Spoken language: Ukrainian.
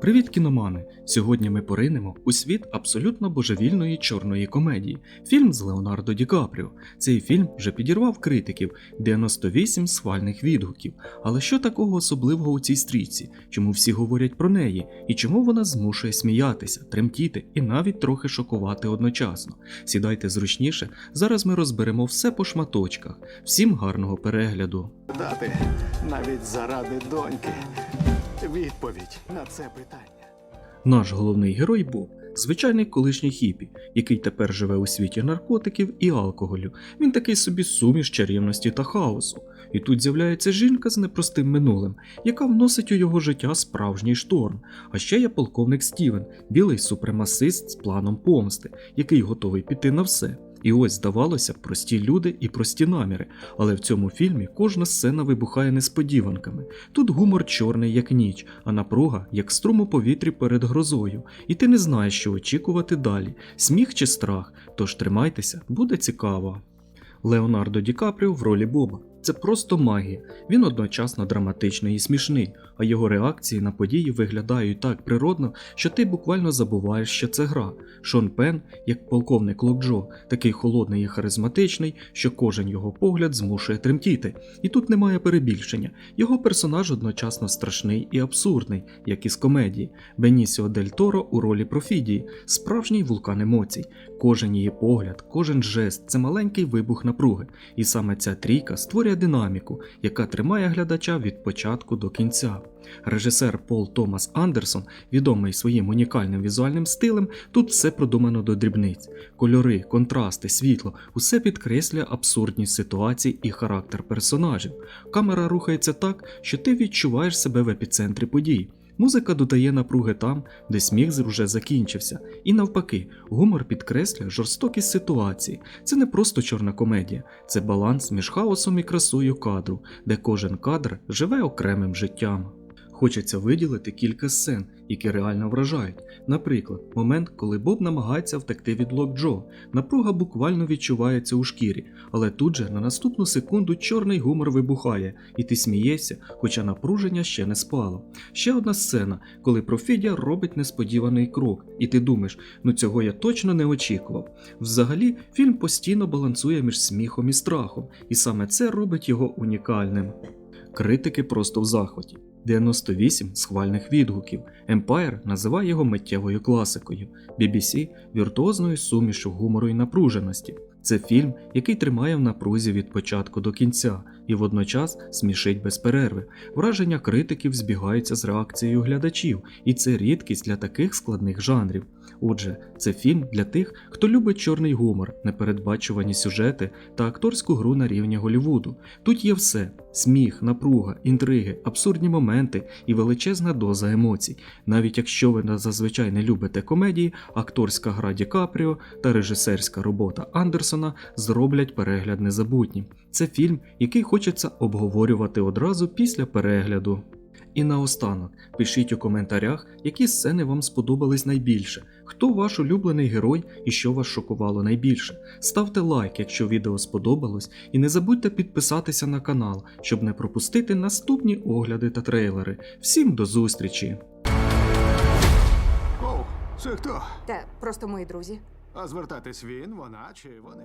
Привіт, кіномани! Сьогодні ми поринемо у світ абсолютно божевільної чорної комедії. Фільм з Леонардо Ді Капріо. Цей фільм вже підірвав критиків 98 схвальних відгуків. Але що такого особливого у цій стрічці? Чому всі говорять про неї? І чому вона змушує сміятися, тремтіти і навіть трохи шокувати одночасно? Сідайте зручніше, зараз ми розберемо все по шматочках. Всім гарного перегляду! дати навіть заради доньки відповідь на це питання. Наш головний герой Боб звичайний колишній хіпі, який тепер живе у світі наркотиків і алкоголю. Він такий собі суміш чарівності та хаосу. І тут з'являється жінка з непростим минулим, яка вносить у його життя справжній шторм. А ще є полковник Стівен, білий супремасист з планом помсти, який готовий піти на все. І ось здавалося прості люди і прості наміри, але в цьому фільмі кожна сцена вибухає несподіванками. Тут гумор чорний, як ніч, а напруга, як струм у повітрі перед грозою, і ти не знаєш, що очікувати далі: сміх чи страх. Тож тримайтеся, буде цікаво. Леонардо Ді Капріо в ролі Боба. Це просто магія. Він одночасно драматичний і смішний, а його реакції на події виглядають так природно, що ти буквально забуваєш, що це гра. Шон Пен, як полковник Локджо, такий холодний і харизматичний, що кожен його погляд змушує тремтіти. І тут немає перебільшення. Його персонаж одночасно страшний і абсурдний, як із комедії. Бенісіо Дель Торо у ролі Профідії, справжній вулкан емоцій. Кожен її погляд, кожен жест це маленький вибух напруги, і саме ця трійка створює динаміку, яка тримає глядача від початку до кінця. Режисер Пол Томас Андерсон, відомий своїм унікальним візуальним стилем, тут все продумано до дрібниць. Кольори, контрасти, світло усе підкреслює абсурдність ситуацій і характер персонажів. Камера рухається так, що ти відчуваєш себе в епіцентрі подій. Музика додає напруги там, де сміх вже закінчився, і навпаки, гумор підкреслює жорстокість ситуації. Це не просто чорна комедія, це баланс між хаосом і красою кадру, де кожен кадр живе окремим життям. Хочеться виділити кілька сцен, які реально вражають. Наприклад, момент, коли Боб намагається втекти від Лок Джо. Напруга буквально відчувається у шкірі, але тут же на наступну секунду чорний гумор вибухає, і ти смієшся, хоча напруження ще не спало. Ще одна сцена, коли Профідія робить несподіваний крок, і ти думаєш, ну цього я точно не очікував. Взагалі, фільм постійно балансує між сміхом і страхом, і саме це робить його унікальним. Критики просто в захваті. 98 схвальних відгуків. Empire називає його миттєвою класикою, BBC віртуозною сумішю гумору і напруженості. Це фільм, який тримає в напрузі від початку до кінця і водночас смішить без перерви. Враження критиків збігаються з реакцією глядачів, і це рідкість для таких складних жанрів. Отже, це фільм для тих, хто любить чорний гумор, непередбачувані сюжети та акторську гру на рівні Голлівуду. Тут є все: сміх, напруга, інтриги, абсурдні моменти і величезна доза емоцій. Навіть якщо ви зазвичай не любите комедії, акторська гра Ді Капріо та режисерська робота Андерсона зроблять перегляд незабутнім. Це фільм, який хочеться обговорювати одразу після перегляду. І наостанок, пишіть у коментарях, які сцени вам сподобались найбільше, хто ваш улюблений герой і що вас шокувало найбільше. Ставте лайк, якщо відео сподобалось, і не забудьте підписатися на канал, щоб не пропустити наступні огляди та трейлери. Всім до зустрічі! Оу, це хто? Та просто мої друзі. А звертатись він, вона чи вони?